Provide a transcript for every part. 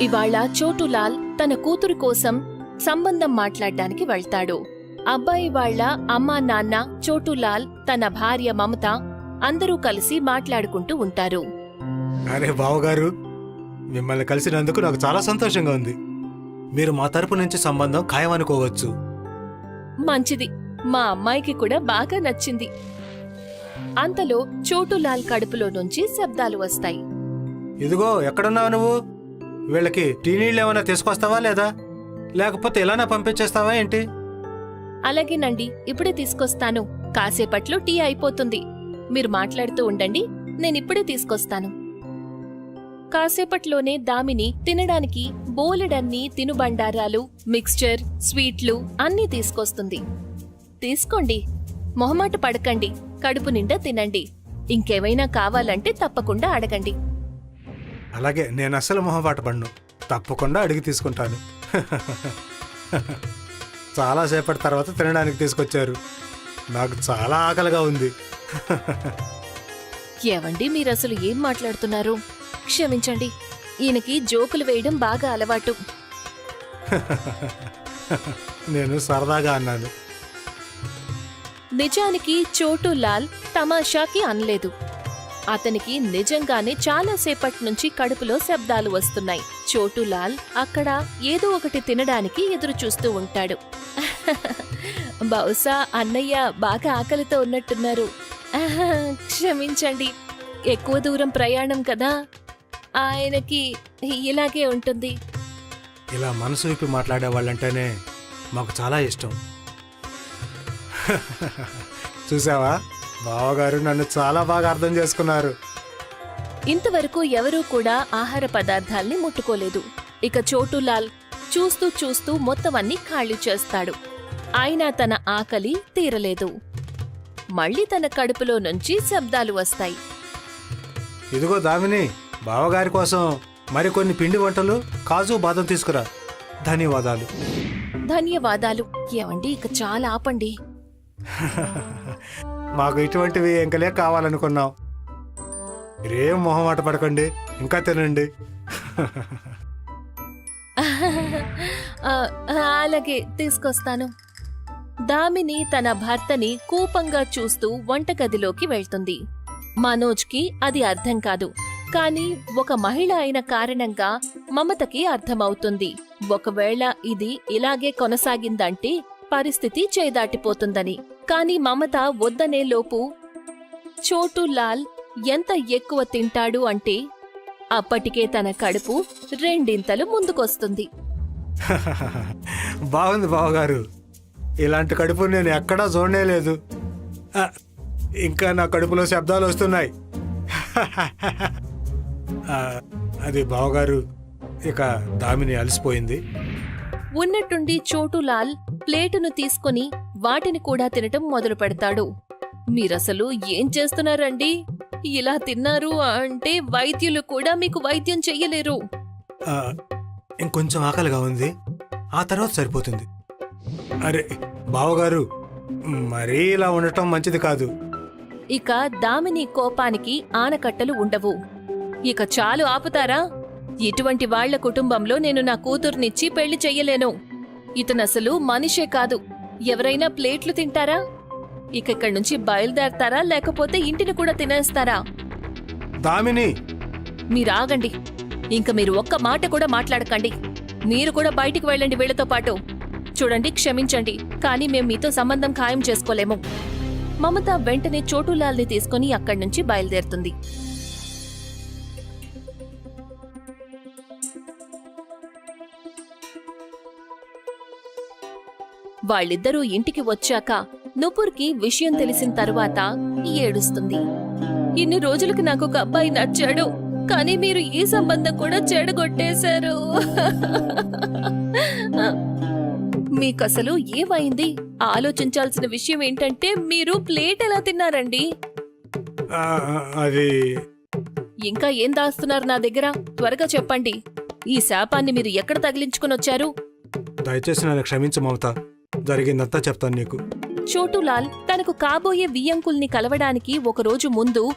ఇవాళ చోటులాల్ తన కూతురు కోసం సంబంధం మాట్లాడ్డానికి వెళ్తాడు. అబ్బాయి వాళ్ళ అమ్మా నాన్న చోటులాల్ తన భార్య మమత అందరూ కలిసి మాట్లాడుకుంటూ ఉంటారు. అరే బావగారు మిమ్మల్ని కలిసినందుకు నాకు చాలా సంతోషంగా ఉంది. మీరు మా తరపు నుంచి సంబంధం ఖాయమనుకోవచ్చు. మంచిది. మా అమ్మాయికి కూడా బాగా నచ్చింది. అంతలో చోటులాల్ కడుపులో నుంచి శబ్దాలు వస్తాయి. ఇదిగో ఎక్కడున్నావు నువ్వు? వీళ్ళకి టీ నీళ్ళు ఏమైనా తీసుకొస్తావా లేదా? లేకపోతే ఇలానే పంపించేస్తావా ఏంటి? అలాగేనండి ఇప్పుడే తీసుకొస్తాను. కాసేపట్లో టీ అయిపోతుంది. మీరు మాట్లాడుతూ ఉండండి నేనిప్పుడే తీసుకొస్తాను. కాసేపట్లోనే దామిని తినడానికి బోలెడన్ని తినుబండారాలు మిక్స్చర్ స్వీట్లు అన్నీ తీసుకొస్తుంది. తీసుకోండి. మొహమాట పడకండి. కడుపు నిండా తినండి. ఇంకేమైనా కావాలంటే తప్పకుండా అడగండి. అలాగే నేను అస్సలు మొహమాట పడ్ను తప్పకుండా అడిగి తీసుకుంటాను. చాలాసేపటి తర్వాత తినడానికి తీసుకొచ్చారు. నాకు చాలా ఆకలిగా ఉంది. ఏవండి మీరసలు ఏం మాట్లాడుతున్నారు? క్షమించండి ఈయనకి జోకులు వేయడం బాగా అలవాటు. నేను సరదాగా అన్నాను. నిజానికి చోటు లాల్ తమాషాకి అనలేదు. అతనికి నిజంగానే చాలాసేపటి నుంచి కడుపులో శబ్దాలు వస్తున్నాయి. చోటు లాల్ అక్కడ ఏదో ఒకటి తినడానికి ఎదురు చూస్తూ ఉంటాడు. బహుశా అన్నయ్య బాగా ఆకలితో ఉన్నట్టున్నారు. క్షమించండి ఎక్కువ దూరం ప్రయాణం కదా? ఆయనకి ఇలాగే ఉంటుంది. ఇలా మనసు విప్పి మాట్లాడే వాళ్ళంటేనే మాకు చాలా ఇష్టం. చూసావా? బావగారు నన్ను చాలా బాగా అర్థం చేసుకున్నారు. ఇంతవరకు ఎవరూ కూడా ఆహార పదార్థాల్ని ముట్టుకోలేదు. ఇక చోటులాల్ చూస్తూ చూస్తూ మొత్తం అన్ని ఖాళీ చేస్తాడు. అయినా తన ఆకలి తీరలేదు. మళ్ళీ తన కడుపులో నుంచి శబ్దాలు వస్తాయి. ఇదిగో దామిని బావగారి కోసం మరికొన్ని పిండి వంటలు కాజు బాదం తీసుకురా. ధన్యవాదాలు. ధన్యవాదాలు. ఏమండి ఇక చాలా ఆపండి. మాకు ఇటువంటివి ఇంకలే కావాలనుకున్నాం. మీరేం మొహమాట పడకండి ఇంకా తినండి. అలాగే తీసుకొస్తాను. దామిని తన భర్తని కూపంగా చూస్తూ వంటగదిలోకి వెళ్తుంది. మనోజ్కి అది అర్థం కాదు కానీ ఒక మహిళ అయిన కారణంగా మమతకి అర్థమవుతుంది. ఒకవేళ ఇది ఇలాగే కొనసాగిందంటే పరిస్థితి చేదాటిపోతుందని. కాని మమత వద్దనే లోపు చోటు లాల్ ఎంత ఎక్కువ తింటాడు అంటే అప్పటికే తన కడుపు రెండింతలు ముందుకొస్తుంది. బాగుంది బావగారు. ఇలాంటి కడుపు నేను ఎక్కడా చూడలేదు ఇంకా నా కడుపులో శబ్దాలు వస్తున్నాయి. అది బావగారు ఇక దామిని అలసిపోయింది. ఉన్నట్టుండి చోటులాల్ ప్లేటును తీసుకుని వాటిని కూడా తినటం మొదలు పెడతాడు. మీరసలు ఏం చేస్తున్నారండి? ఇలా తిన్నారు అంటే వైద్యులు కూడా మీకు వైద్యం చెయ్యలేరు. ఇంకొంచెం ఆకలిగా ఉంది. ఆ తర్వాత సరిపోతుంది. అరే బావగారు మరీ ఇలా ఉండటం మంచిది కాదు. ఇక దామిని కోపానికి ఆనకట్టలు ఉండవు. ఇక చాలు ఆపుతారా? ఇటువంటి వాళ్ళ కుటుంబంలో నేను నా కూతుర్నిచ్చి పెళ్ళి చెయ్యలేను. ఇతనసలు మనిషే కాదు. ఎవరైనా ప్లేట్లు తింటారా? ఇక ఇక్కడి నుంచి బయలుదేరతారా? లేకపోతే ఇంటిని కూడా తినేస్తారా? దామిని! మీరాగండి. ఇంక మీరు ఒక్క మాట కూడా మాట్లాడకండి. మీరు కూడా బయటికి వెళ్ళండి వీళ్ళతో పాటు. చూడండి క్షమించండి. కానీ మేం మీతో సంబంధం ఖాయం చేసుకోలేము. మమత వెంటనే చోటులాల్ని తీసుకుని అక్కడి నుంచి బయలుదేరుతుంది. వాళ్ళిద్దరూ ఇంటికి వచ్చాక నుపుర్కి విషయం తెలిసిన తరువాత ఏడుస్తుంది. ఇన్ని రోజులకి నాకు ఒక అబ్బాయి నచ్చాడు. కానీ మీరు ఈ సంబంధం కూడా చెడగొట్టేశారు. మీకసలు ఏమైంది? ఆలోచించాల్సిన విషయం ఏంటంటే మీరు ప్లేట్ ఎలా తిన్నారండి? అది ఇంకా ఏం దాస్తున్నారు నా దగ్గర? త్వరగా చెప్పండి. ఈ శాపాన్ని మీరు ఎక్కడ తగిలించుకుని వచ్చారు దయచేసి నన్ను క్షమించు మమత. జరిగిందంతా చెప్తాను నీకు. చోటులాల్ తనకు కాబోయే వియ్యంకుల్ని కలవడానికి ఒకరోజు ముందు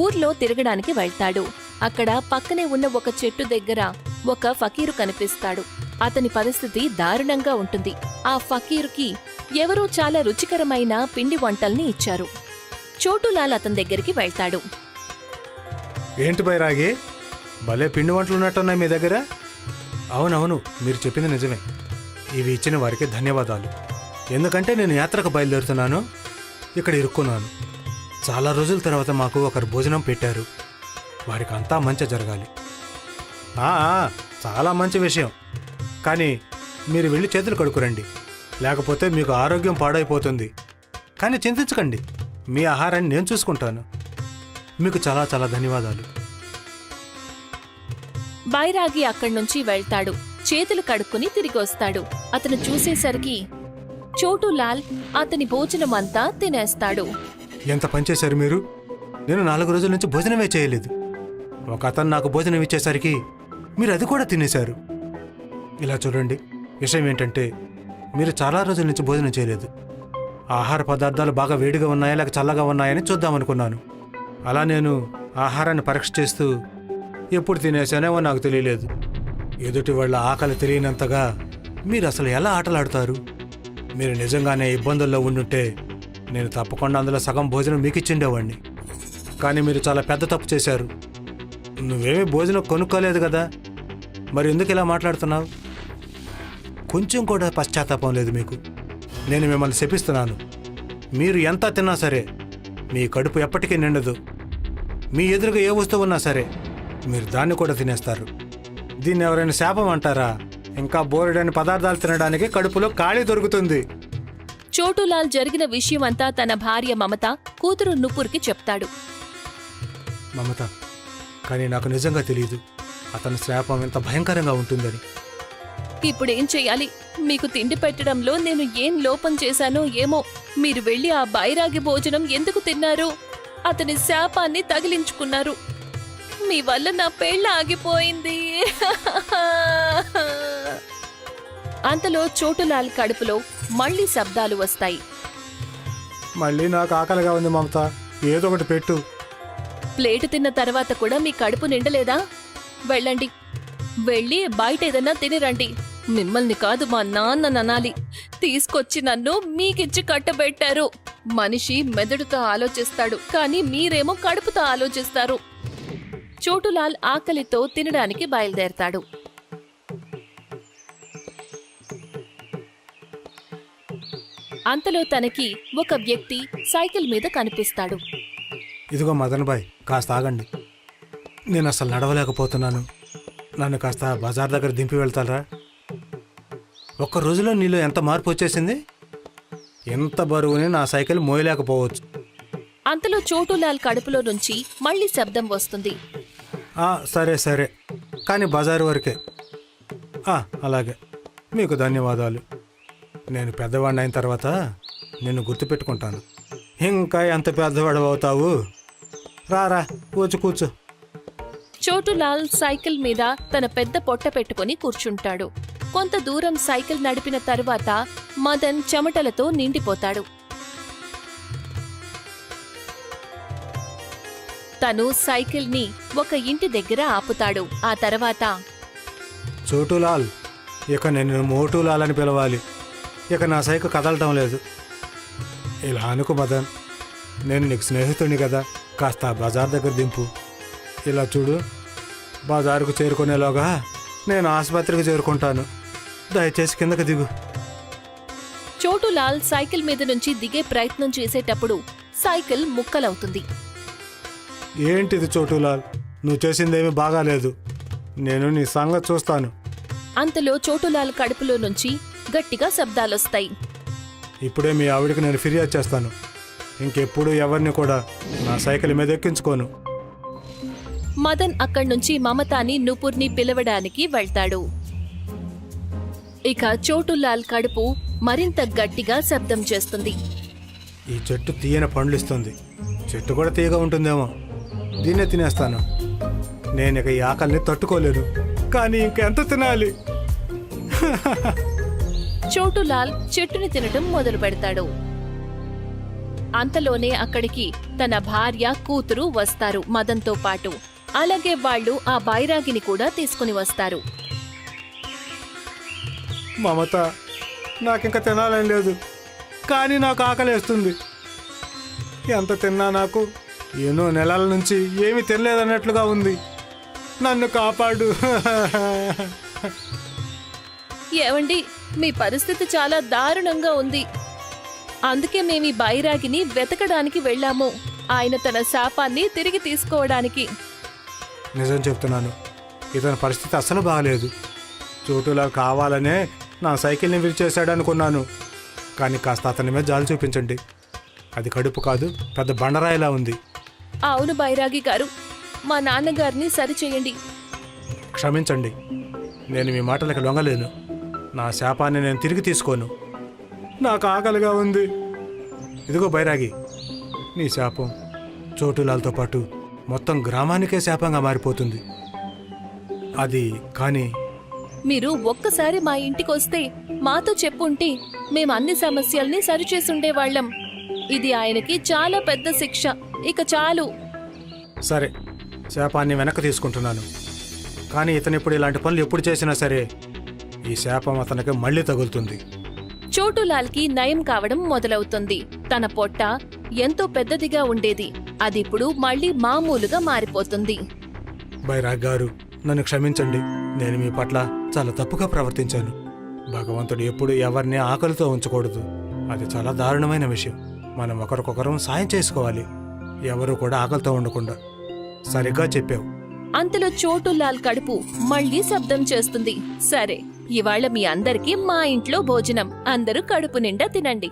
ఊర్లో తిరగడానికి వెళ్తాడు. అక్కడ పక్కనే ఉన్న ఒక చెట్టు దగ్గర ఒక ఫకీరు కనిపిస్తాడు. అతని పరిస్థితి దారుణంగా ఉంటుంది. ఆ ఫకీరుకి ఎవరో చాలా రుచికరమైన పిండి వంటల్ని ఇచ్చారు. చోటులాల్ అతని దగ్గరికి వెళ్తాడు. ఏంటి బైరాగి భలే పిండి వంటలు ఉన్నట్టున్నాయి మీ దగ్గర. అవునవును మీరు చెప్పింది నిజమే. ఇవి ఇచ్చిన వారికి ధన్యవాదాలు. ఎందుకంటే నేను యాత్రకు బయలుదేరుతున్నాను. ఇక్కడ ఇరుక్కున్నాను. చాలా రోజుల తర్వాత మాకు ఒకరు భోజనం పెట్టారు. వారికి అంతా మంచి జరగాలి. ఆ, చాలా మంచి విషయం. కానీ మీరు వెళ్ళి చేతులు కడుక్కురండి. లేకపోతే మీకు ఆరోగ్యం పాడైపోతుంది. కానీ చింతించకండి. మీ ఆహారాన్ని నేను చూసుకుంటాను. మీకు చాలా చాలా ధన్యవాదాలు. బైరాగి అక్కడి నుంచి వెళ్తాడు. చేతులు కడుక్కుని తిరిగి వస్తాడు అతను చూసేసరికి చోటులాల్ అతని భోజనం అంతా తినేస్తాడు. ఎంత పనిచేశారు మీరు? నేను నాలుగు రోజుల నుంచి భోజనమే చేయలేదు. ఒక అతను నాకు భోజనం ఇచ్చేసరికి మీరు అది కూడా తినేశారు. ఇలా చూడండి విషయం ఏంటంటే మీరు చాలా రోజుల నుంచి భోజనం చేయలేదు. ఆహార పదార్థాలు బాగా వేడిగా ఉన్నాయా లేక చల్లగా ఉన్నాయని చూద్దామనుకున్నాను. అలా నేను ఆహారాన్ని పరీక్ష చేస్తూ ఎప్పుడు తినేసానేమో నాకు తెలియలేదు. ఎదుటి వాళ్ళ ఆకలి తెలియనంతగా మీరు అసలు ఎలా ఆటలాడతారు? మీరు నిజంగానే ఇబ్బందుల్లో ఉండుంటే నేను తప్పకుండా అందులో సగం భోజనం మీకు ఇచ్చిండేవాడిని కానీ మీరు చాలా పెద్ద తప్పు చేశారు. నువ్వేమీ భోజనం కొనుక్కోలేదు కదా? మరి ఎందుకు ఇలా మాట్లాడుతున్నావు? కొంచెం కూడా పశ్చాత్తాపం లేదు మీకు. నేను మిమ్మల్ని శపిస్తున్నాను. మీరు ఎంత తిన్నా సరే మీ కడుపు ఎప్పటికీ నిండదు. మీ ఎదురుగా ఏ వస్తువు ఉన్నా సరే మీరు దాన్ని కూడా తినేస్తారు. దీన్ని ఎవరైనా శాపం అంటారా? ఇంకా బోరెడని పదార్థాలు తినడానికి కడుపులో ఖాళీ దొరుకుతుంది. చోటులాల్ జరిగిన విషయమంతా తన భార్య మమత కూతురు నుపుర్కి చెప్తాడు. మమత కానీ నాకు నిజంగా తెలియదు అతని శాపం ఎంత భయంకరంగా ఉంటుందని. ఇప్పుడేం చెయ్యాలి మీకు తిండి పెట్టడంలో నేను ఏం లోపం చేశానో ఏమో? మీరు వెళ్ళి ఆ బైరాగి భోజనం ఎందుకు తిన్నారు? అతని శాపాన్ని తగిలించుకున్నారు. మీ వల్ల నా పెళ్ళ ఆగిపోయింది. అంతలో చోటులాల్ కడుపులో మళ్ళీ శబ్దాలు వస్తాయి. మళ్ళీ నాకు ఆకలిగా ఉంది మమత. ఏదో ఒకటి పెట్టు. ప్లేటు తిన్న తర్వాత కూడా మీ కడుపు నిండలేదా? వెళ్ళండి. వెళ్ళి బయట ఏదన్నా తినిరండి. మిమ్మల్ని కాదు మా నాన్న ననాలి. తీసుకొచ్చి నన్ను మీకిచ్చి కట్టబెట్టారు. మనిషి మెదడుతో ఆలోచిస్తాడు కానీ మీరేమో కడుపుతో ఆలోచిస్తారు. చోటులాల్ ఆకలితో తినడానికి బయలుదేరతాడు. అంతలో తనకి ఒక వ్యక్తి సైకిల్ మీద కనిపిస్తాడు. ఇదిగో మదన్ బాయ్ కాస్త ఆగండి. నేను అసలు నడవలేకపోతున్నాను. నన్ను కాస్త బజార్ దగ్గర దింపి వెళ్తారా? ఒక్క రోజులో నీలో ఎంత మార్పు వచ్చేసింది? ఎంత బరువుని నా సైకిల్ మోయలేకపోవచ్చు. అంతలో చోటులాల్ కడుపులో నుంచి మళ్ళీ శబ్దం వస్తుంది. ఆ, సరే సరే. కానీ బజారు వరకే. ఆ, అలాగే. మీకు ధన్యవాదాలు. నేను పెద్దవాడిని అయిన తర్వాత నిన్ను గుర్తుపెట్టుకుంటాను. ఇంకా ఎంత పెద్దవాడు అవుతావు? రారా కూర్చో కూర్చో. చోటులాల్ సైకిల్ మీద తన పెద్ద పొట్ట పెట్టుకొని కూర్చుంటాడు. కొంత దూరం సైకిల్ నడిపిన తరువాత మదన్ చెమటలతో నిండిపోతాడు. తను సైకిల్ని ఒక ఇంటి దగ్గర ఆపుతాడు. ఆ తర్వాత చోటులాల్ ఇక నేను మోటులాల్ అని పిలవాలి. ఇక నా సైకిల్ కదలటం లేదు. ఇలా అనుకు మదన్ నేను నీకు స్నేహితుడిని కదా కాస్త బజార్ దగ్గర దింపు. ఇలా చూడు బజారుకు చేరుకునేలోగా నేను ఆసుపత్రికి చేరుకుంటాను. దయచేసి కిందకి దిగు. చోటులాల్ సైకిల్ మీద నుంచి దిగే ప్రయత్నం చేసేటప్పుడు సైకిల్ ముక్కలవుతుంది. ఏంటిది చోటులాల్? నువ్వు చేసిందేమీ బాగాలేదు. నేను నీ సంగతి చూస్తాను. అంతలో చోటులాల్ కడుపులో నుంచి గట్టిగా శబ్దాలొస్తాయి. ఇప్పుడే మీ ఆవిడకి నేను ఫిర్యాదు చేస్తాను. ఇంకెప్పుడు ఎవరిని కూడా నా సైకిల్ మీద ఎక్కించుకోను. మదన్ అక్కడి నుంచి మమతాని నుపుర్ని పిలవడానికి వెళ్తాడు. ఇక చోటులాల్ కడుపు మరింత గట్టిగా శబ్దం చేస్తుంది. ఈ చెట్టు తీయని పండ్లు ఇస్తుంది చెట్టు కూడా తీయగా ఉంటుందేమో. దీన్నే తినేస్తాను. నేను ఇక ఈ ఆకలిని తట్టుకోలేను. కానీ ఇంకెంత తినాలి? చోటులాల్ చెట్టుని తినటం మొదలు పెడతాడు. అంతలోనే అక్కడికి తన భార్య కూతురు వస్తారు మదన్తో పాటు. అలాగే వాళ్ళు ఆ బైరాగిని కూడా తీసుకుని వస్తారు. మమత నాకింక తినాలని లేదు. కానీ నాకు ఆకలేస్తుంది. ఎంత తిన్నా నాకు ఎన్నో నెలల నుంచి ఏమీ తినలేదన్నట్లుగా ఉంది. నన్ను కాపాడు. ఏవండి మీ పరిస్థితి చాలా దారుణంగా ఉంది. అందుకే మేము ఈ బైరాగిని వెతకడానికి వెళ్ళాము. ఆయన తన శాపాన్ని తిరిగి తీసుకోవడానికి. నిజం చెప్తున్నాను. ఇతని పరిస్థితి అస్సలు బాగలేదు చోటులా కావాలనే నా సైకిల్ని విరిచేశాడు అనుకున్నాను కానీ కాస్త అతని మీద జాలి చూపించండి. అది కడుపు కాదు పెద్ద బండరాయిలా ఉంది. అవును బైరాగి గారు మా నాన్నగారిని సరిచేయండి. క్షమించండి. నేను మీ మాటలకు లొంగలేను. నా శాపాన్ని నేను తిరిగి తీసుకోను. నాకు ఆకలిగా ఉంది. ఇదిగో బైరాగి నీ శాపం చోటులాలతో పాటు మొత్తం గ్రామానికే శాపంగా మారిపోతుంది. అది కానీ మీరు ఒక్కసారి మా ఇంటికి వస్తే మాతో చెప్పుంటే మేము అన్ని సమస్యల్ని సరిచేసుండేవాళ్ళం. ఇది ఆయనకి చాలా పెద్ద శిక్ష. ఇక చాలు. సరే శాపాన్ని వెనక్కి తీసుకుంటున్నాను. కానీ ఇతను ఇప్పుడు ఇలాంటి పనులు ఎప్పుడు చేసినా సరే ఈ శాపం అతనికి మళ్ళీ తగులుతుంది. చోటులాల్కి నయం కావడం మొదలవుతుంది. తన పొట్ట ఎంతో పెద్దదిగా ఉండేది. అది ఇప్పుడు మళ్ళీ మామూలుగా మారిపోతుంది. బైరాగ్ గారు నన్ను క్షమించండి. నేను మీ పట్ల చాలా తప్పుగా ప్రవర్తించాను. భగవంతుడు ఎప్పుడు ఎవరిని ఆకలితో ఉంచకూడదు. అది చాలా దారుణమైన విషయం. మనం ఒకరికొకరం సాయం చేసుకోవాలి. ఎవరు కూడా ఆకలితో ఉండకుండా. సరిగ్గా చెప్పావు. అంతలో చోటులాల్ కడుపు మళ్ళీ శబ్దం చేస్తుంది. సరే. ఇవాళ మీ అందరికీ మా ఇంట్లో భోజనం. అందరూ కడుపు నిండా తినండి.